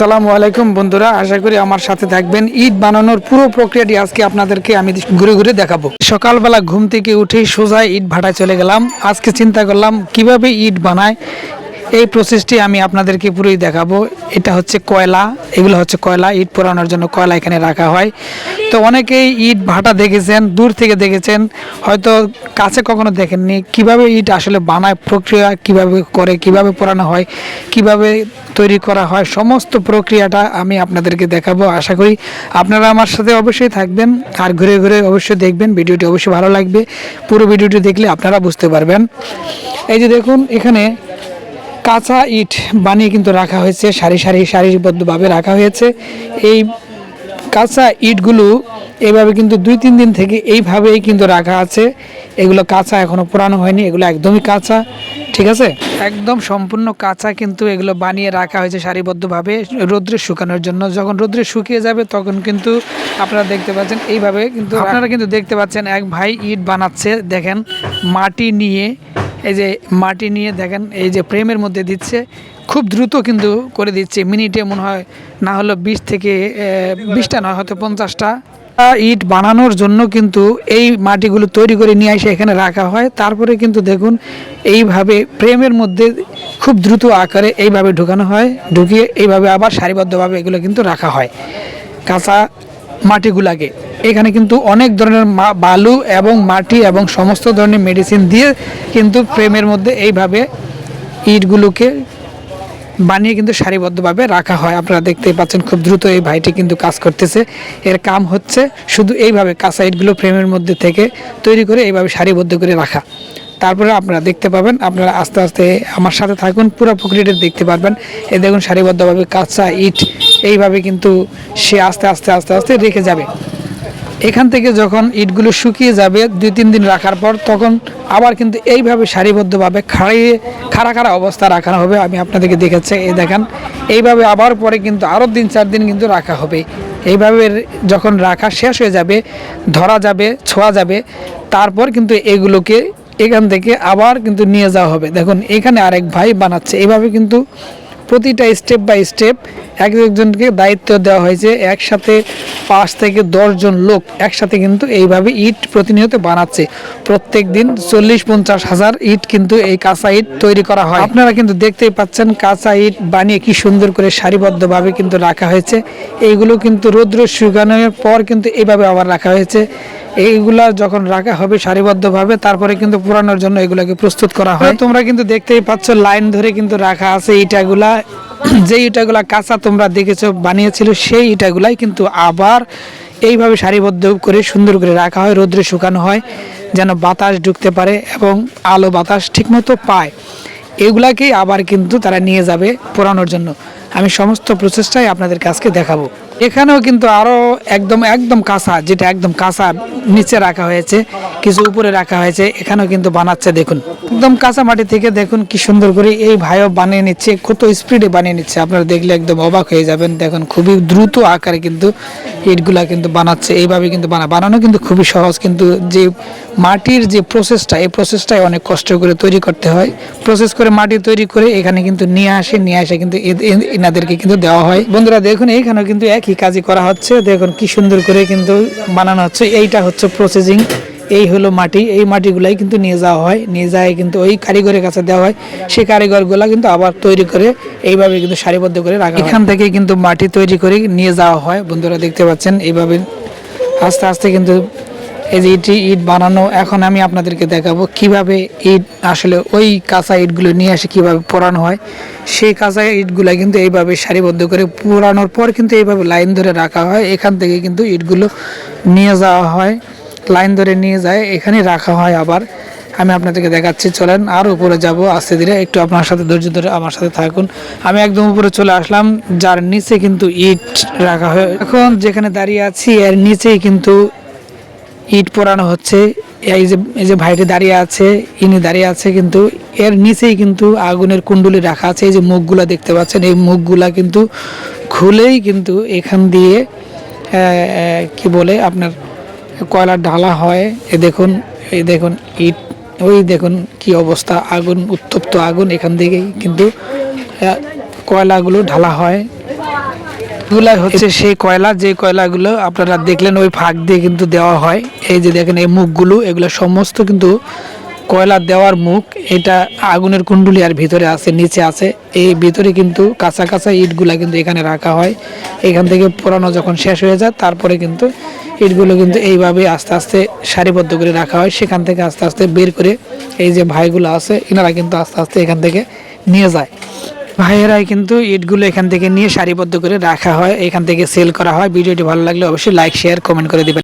আসসালামু আলাইকুম বন্ধুরা, আশা করি আমার সাথে থাকবেন। ইট বানানোর পুরো প্রক্রিয়াটি আজকে আপনাদেরকে আমি ঘুরে ঘুরে দেখাবো। সকালবেলা ঘুম থেকে উঠে সোজা ইট ভাটায় চলে গেলাম। আজকে চিন্তা করলাম, কীভাবে ইট বানায় এই প্রসেসটি আমি আপনাদেরকে পুরোই দেখাবো। এটা হচ্ছে কয়লা, এগুলো হচ্ছে কয়লা, ইট পোড়ানোর জন্য কয়লা এখানে রাখা হয়। তো অনেকেই ইট ভাটা দেখেছেন, দূর থেকে দেখেছেন, হয়তো কাছে কখনো দেখেননি। কীভাবে ইট আসলে বানায়, প্রক্রিয়া কীভাবে করে, কীভাবে পোড়ানো হয়, কীভাবে তৈরি করা হয়, সমস্ত প্রক্রিয়াটা আমি আপনাদেরকে দেখাবো। আশা করি আপনারা আমার সাথে অবশ্যই থাকবেন আর ঘুরে ঘুরে অবশ্যই দেখবেন। ভিডিওটি অবশ্যই ভালো লাগবে। পুরো ভিডিওটি দেখলে আপনারা বুঝতে পারবেন। এই যে দেখুন, এখানে কাঁচা ইট বানিয়ে কিন্তু রাখা হয়েছে সারি সারি সারিবদ্ধভাবে রাখা হয়েছে। এই কাঁচা ইটগুলো এইভাবে কিন্তু দুই তিন দিন থেকে এইভাবেই কিন্তু রাখা আছে। এগুলো কাঁচা এখনও পুরানো হয়নি এগুলো একদমই কাঁচা ঠিক আছে? একদম সম্পূর্ণ কাঁচা কিন্তু এগুলো বানিয়ে রাখা হয়েছে সারিবদ্ধভাবে রোদ্রে শুকানোর জন্য। যখন রোদ্রে শুকিয়ে যাবে তখন কিন্তু আপনারা দেখতে পাচ্ছেন এইভাবে কিন্তু আপনারা কিন্তু দেখতে পাচ্ছেন এক ভাই ইট বানাচ্ছে দেখেন মাটি নিয়ে এই যে মাটি নিয়ে দেখেন, এই যে প্রেমের মধ্যে দিচ্ছে, খুব দ্রুত কিন্তু করে দিচ্ছে। মিনিটে মনে হয় না হলো বিশ থেকে বিশটা নয়, হয়তো পঞ্চাশটা। ইট বানানোর জন্য কিন্তু এই মাটিগুলো তৈরি করে নিয়ে এসে এখানে রাখা হয়। তারপরে কিন্তু দেখুন, এইভাবে প্রেমের মধ্যে খুব দ্রুত আকারে এইভাবে ঢুকানো হয়। ঢুকিয়ে এইভাবে আবার সারিবদ্ধভাবে এগুলো কিন্তু রাখা হয়। কাঁচা মাটিগুলাকে। এখানে কিন্তু অনেক ধরনের বালু এবং মাটি এবং সমস্ত ধরনের মেডিসিন দিয়ে কিন্তু ফ্রেমের মধ্যে এইভাবে ইটগুলোকে বানিয়ে কিন্তু সারিবদ্ধভাবে রাখা হয়। আপনারা দেখতেই পাচ্ছেন খুব দ্রুত এই ভাইটি কিন্তু কাজ করতেছে। এর কাম হচ্ছে শুধু এইভাবে কাঁচা ইটগুলো ফ্রেমের মধ্যে থেকে তৈরি করে এইভাবে সারিবদ্ধ করে রাখা। তারপরে আপনারা দেখতে পাবেন, আপনারা আস্তে আস্তে আমার সাথে থাকুন, পুরো প্রক্রিয়াটা দেখতে পারবেন। এ দেখুন সারিবদ্ধভাবে কাঁচা ইট এইভাবে কিন্তু সে আস্তে আস্তে আস্তে আস্তে রেখে যাবে। এখান থেকে যখন ইটগুলো শুকিয়ে যাবে দুই, তিন দিন রাখার পর, তখন আবার কিন্তু এইভাবে সারিবদ্ধভাবে খাড়িয়ে, খাড়া খাড়া অবস্থা রাখা হবে। আমি আপনাদেরকে দেখাচ্ছি, এই দেখেন। এইভাবে আবার পরে কিন্তু আরও দিন চার দিন কিন্তু রাখা হবে। এইভাবে যখন রাখা শেষ হয়ে যাবে, ধরা যাবে, ছোঁয়া যাবে, তারপর কিন্তু এগুলোকে এখান থেকে আবার কিন্তু নিয়ে যাওয়া হবে। দেখুন, এখানে আরেক ভাই বানাচ্ছে। এইভাবে কিন্তু প্রতিটা স্টেপ বাই স্টেপ এক একজনকে দায়িত্ব দেওয়া হয়েছে। একসাথে পাঁচ থেকে দশজন লোক একসাথে কিন্তু এইভাবে ইট প্রতিনিয়ত বানাচ্ছে। প্রত্যেক দিন চল্লিশ পঞ্চাশ হাজার ইট কিন্তু এই কাঁচা ইট তৈরি করা হয়। আপনারা কিন্তু দেখতেই পাচ্ছেন কাঁচা ইট বানিয়ে কি সুন্দর করে সারিবদ্ধভাবে কিন্তু রাখা হয়েছে। এইগুলো কিন্তু রৌদ্র শুকানোর পর কিন্তু এইভাবে আবার রাখা হয়েছে। এইগুলা যখন রাখা হবে সারিবদ্ধভাবে, তারপরে কিন্তু পুরানোর জন্য এগুলাকে প্রস্তুত করা হয়। তোমরা কিন্তু দেখতেই পাচ্ছ, লাইন ধরে কিন্তু রাখা আছে ইটাগুলা। যে ইটাগুলা কাঁচা তোমরা দেখেছ, বানিয়েছিল, সেই ইটাগুলাই কিন্তু আবার এইভাবে সারিবদ্ধ করে সুন্দর করে রাখা হয়, রোদ্রে শুকানো হয়, যেন বাতাস ঢুকতে পারে এবং আলো বাতাস ঠিকমতো পায়। এগুলাকেই আবার কিন্তু তারা নিয়ে যাবে পোড়ানোর জন্য। আমি সমস্ত প্রচেষ্টাই আপনাদের কাছকে দেখাবো। এখানেও কিন্তু আরও একদম একদম কাঁচা যেটা একদম কাঁচা নিচে রাখা হয়েছে, কিছু উপরে রাখা হয়েছে, এখানেও কিন্তু বানাচ্ছে, দেখুন। একদম কাঁচা মাটি থেকে দেখুন কি সুন্দর করে এই ভাইও বানিয়ে নিচ্ছে, কত স্পিডে বানিয়ে নিচ্ছে, আপনারা দেখলে একদম অবাক হয়ে যাবেন। দেখুন, খুবই দ্রুত আকারে কিন্তু ইটগুলা কিন্তু বানাচ্ছে, এইভাবে কিন্তু বানা, বানানো কিন্তু খুবই সহজ, কিন্তু যে মাটির যে প্রসেসটা এই প্রসেসটাই অনেক কষ্ট করে তৈরি করতে হয়। প্রসেস করে মাটি তৈরি করে এখানে কিন্তু নিয়ে আসে নিয়ে আসে কিন্তু এনাদেরকে কিন্তু দেওয়া হয়। বন্ধুরা, দেখুন, এইখানেও কিন্তু একই কাজই করা হচ্ছে। দেখুন, কি সুন্দর করে কিন্তু বানানো হচ্ছে। এইটা হচ্ছে প্রসেসিং এই হলো মাটি। এই মাটিগুলাই কিন্তু নিয়ে যাওয়া হয়। নিয়ে যায় কিন্তু ওই কারিগরের কাছে দেওয়া হয়। সেই কারিগরগুলা কিন্তু আবার তৈরি করে এইভাবে কিন্তু সারিবদ্ধ করে রাখা। এখান থেকে কিন্তু মাটি তৈরি করে নিয়ে যাওয়া হয়। বন্ধুরা, দেখতে পাচ্ছেন, এইভাবে আস্তে আস্তে কিন্তু এই যে ইট ইট বানানো, এখন আমি আপনাদেরকে দেখাবো কীভাবে ইট আসলে ওই কাঁচা ইটগুলো নিয়ে আসে কীভাবে পোড়ানো হয়। সেই কাঁচা ইটগুলো কিন্তু এইভাবে সারিবদ্ধ করে পোড়ানোর পর কিন্তু এইভাবে লাইন ধরে রাখা হয়। এখান থেকে কিন্তু ইটগুলো নিয়ে যাওয়া হয়। লাইন ধরে নিয়ে যায়, এখানে রাখা হয় আবার। আমি আপনাদেরকে দেখাচ্ছি, চলেন আর উপরে যাব আস্তে ধীরে। একটু আপনার সাথে ধৈর্য ধরে আমার সাথে থাকুন। আমি একদম উপরে চলে আসলাম, যার নিচে কিন্তু ইট রাখা হয়। এখন যেখানে দাঁড়িয়ে আছি, এর নিচেই কিন্তু ইট পোড়ানো হচ্ছে, এই যে এই যে ভাইটি দাঁড়িয়ে আছে, ইনি দাঁড়িয়ে আছে কিন্তু এর নিচেই কিন্তু আগুনের কুণ্ডলি রাখা আছে, এই যে মুখগুলা দেখতে পাচ্ছেন, এই মুখগুলা কিন্তু খুলেই কিন্তু এখান দিয়ে কি বলে আপনার, কয়লা ঢালা হয়। এ দেখুন এই দেখুন ইট, ওই দেখুন কি অবস্থা, আগুন, উত্তপ্ত আগুন এখান থেকেই কিন্তু কয়লাগুলো ঢালা হয়। এগুলাই হচ্ছে সেই কয়লা যে কয়লাগুলো আপনারা দেখলেন ওই ফাঁক দিয়ে কিন্তু দেওয়া হয়। এই যে দেখেন এই মুখগুলো এগুলো সমস্ত কিন্তু কয়লা দেওয়ার মুখ এটা আগুনের কুণ্ডুলি আর ভিতরে আছে নিচে আছে। এই ভিতরে কিন্তু কাঁচা কাঁচা ইটগুলা কিন্তু এখানে রাখা হয়। এখান থেকে পোড়ানো যখন শেষ হয়ে যায় তারপরে কিন্তু ইটগুলো কিন্তু এইভাবে আস্তে আস্তে সারিবদ্ধ করে রাখা হয়। সেখান থেকে আস্তে আস্তে বের করে এই যে ভাইগুলো আছে এনারা কিন্তু আস্তে আস্তে এখান থেকে নিয়ে যায়। ভাইয়েরাই কিন্তু ইটগুলো এখান থেকে নিয়ে সারিবদ্ধ করে রাখা হয়, এখান থেকে সেল করা হয়। ভিডিওটি ভালো লাগলে অবশ্যই লাইক শেয়ার কমেন্ট করে দিবেন।